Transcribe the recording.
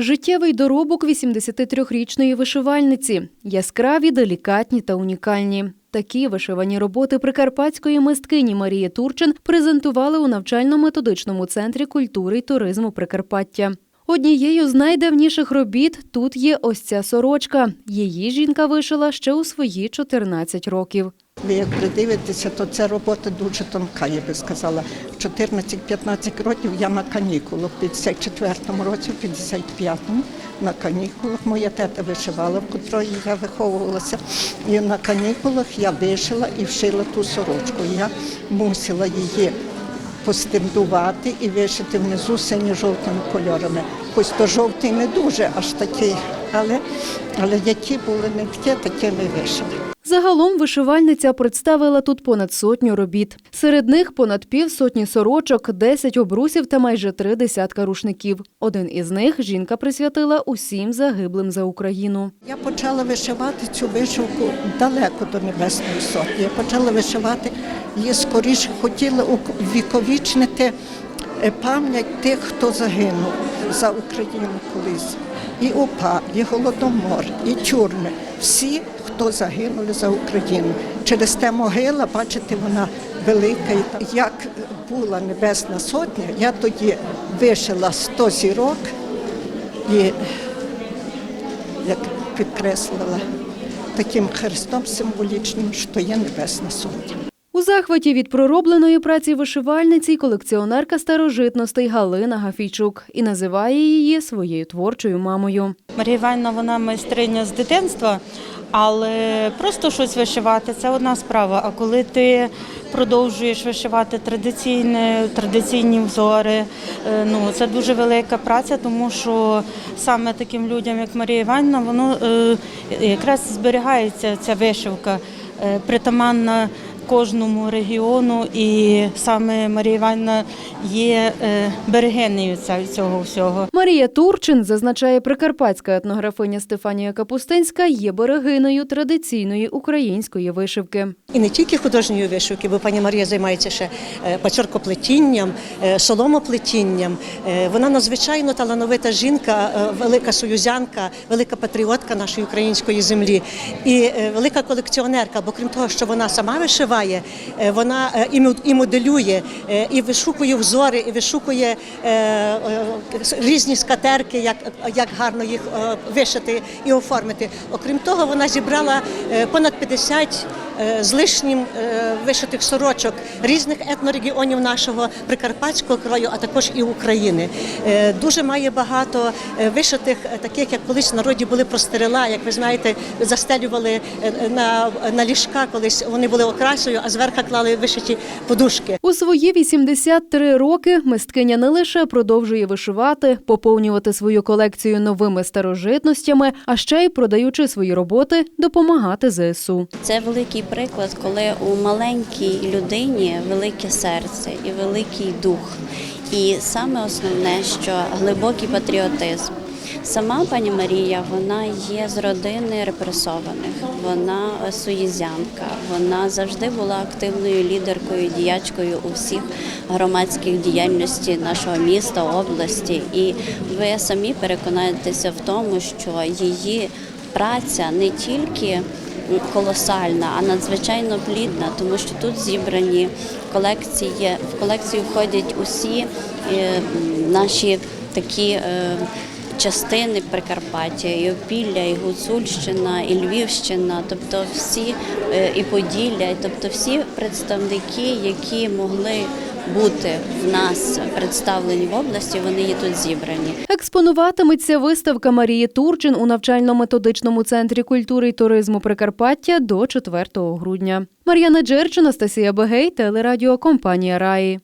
Життєвий доробок 83-річної вишивальниці. Яскраві, делікатні та унікальні. Такі вишивані роботи прикарпатської мисткині Марії Турчин презентували у навчально-методичному центрі культури й туризму Прикарпаття. Однією з найдавніших робіт тут є ось ця сорочка. Її жінка вишила ще у свої 14 років. Ви як придивитеся, то ця робота дуже тонка, я би сказала. В 14-15 років я на канікулах, в 54-му році, в 55-му на канікулах. Моя тета вишивала, в котрої я виховувалася. І на канікулах я вишила і вшила ту сорочку. Я мусила її постемдувати і вишити внизу синьо-жовтими кольорами. Хоч то жовтий не дуже аж такий, але, але які були нитки, такі ми вишили. Загалом вишивальниця представила тут понад сотню робіт. Серед них понад півсотні сорочок, 10 обрусів та майже три десятка рушників. Один із них жінка присвятила усім загиблим за Україну. Я почала вишивати цю вишивку далеко до Небесної Сотні. Я почала вишивати її скоріше хотіла увіковічнити е, пам'ять тих, хто загинув за Україну колись. І УПА, і Голодомор, і тюрми. Всі, хто загинули за Україну. Через те могила, бачите, вона велика. Як була Небесна Сотня, я тоді вишила 100 зірок і як підкреслила таким хрестом символічним, що є Небесна Сотня. У захваті від проробленої праці вишивальниці колекціонерка старожитностей Галина Гафійчук і називає її своєю творчою мамою. Марія Іванівна, вона майстриня з дитинства, але просто щось вишивати це одна справа. А коли ти продовжуєш вишивати традиційні, традиційні взори, е, ну це дуже велика праця, тому що саме таким людям, як Марія Іванівна, воно е, якраз зберігається ця вишивка, е, притаманна кожному регіону, і саме Марія Іванівна є е, берегинею цього всього. Марія Турчин, зазначає прикарпатська етнографиня Стефанія Капустинська, є берегиною традиційної української вишивки. І не тільки художньої вишивки, бо пані Марія займається ще е, пачоркоплетінням, е, соломоплетінням. Вона надзвичайно талановита жінка, велика союзянка, велика патріотка нашої української землі і велика колекціонерка. Бо крім того, що вона сама вишиває, е, вона е, і моделює, е, і вишукує взори, і вишукує різні скатерки, як, як гарно їх вишити і оформити. Окрім того, вона зібрала понад 50 е, з лишнім вишитих сорочок різних етнорегіонів нашого прикарпатського краю, а також і України. Дуже має багато вишитих, таких як колись в народі були простерела, як ви знаєте, застелювали на, на ліжка, колись вони були окрасою, а зверху клали вишиті подушки. У свої 83 роки мисткиня не лише продовжує вишивати, поповнювати свою колекцію новими старожитностями, а ще й продаючи свої роботи, допомагати ЗСУ. Це великий приклад, коли у маленькій людині велике серце і великий дух. І саме основне, що глибокий патріотизм. Сама пані Марія, вона є з родини репресованих, вона суїзянка, вона завжди була активною лідеркою, діячкою у всіх громадських діяльності нашого міста, області. І ви самі переконаєтеся в тому, що її праця не тільки колосальна, а надзвичайно плідна, тому що тут зібрані колекції. В колекцію входять усі е, наші такі. Частини Прикарпаття, і Опілля, і Гуцульщина, і Львівщина, тобто всі е, і Поділля, тобто всі представники, які могли бути в нас представлені в області, вони є тут зібрані. Експонуватиметься виставка Марії Турчин у навчально-методичному центрі культури й туризму Прикарпаття до 4 грудня. Мар'яна Джерч, Анастасія Бегей, телерадіокомпанія Раї.